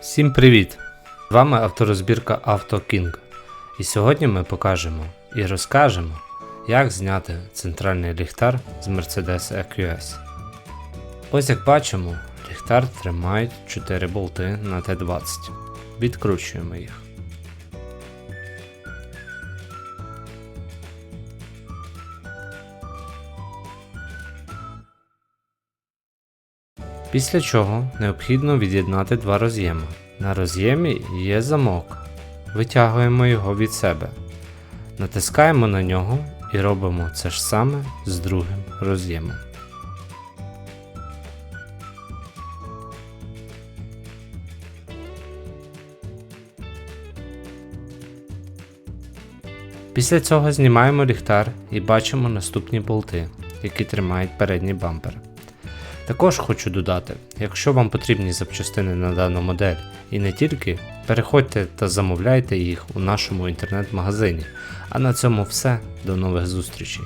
Всім привіт! З вами авторозбірка AutoKing. І сьогодні ми покажемо і розкажемо, як зняти центральний ліхтар з Mercedes EQS. Ось як бачимо, ліхтар тримають 4 болти на Т20. Відкручуємо їх. Після чого необхідно від'єднати два роз'єми. На роз'ємі є замок. Витягуємо його від себе. Натискаємо на нього і робимо це ж саме з другим роз'ємом. Після цього знімаємо ліхтар і бачимо наступні болти, які тримають передній бампер. Також хочу додати, якщо вам потрібні запчастини на дану модель і не тільки, переходьте та замовляйте їх у нашому інтернет-магазині. А на цьому все. До нових зустрічей.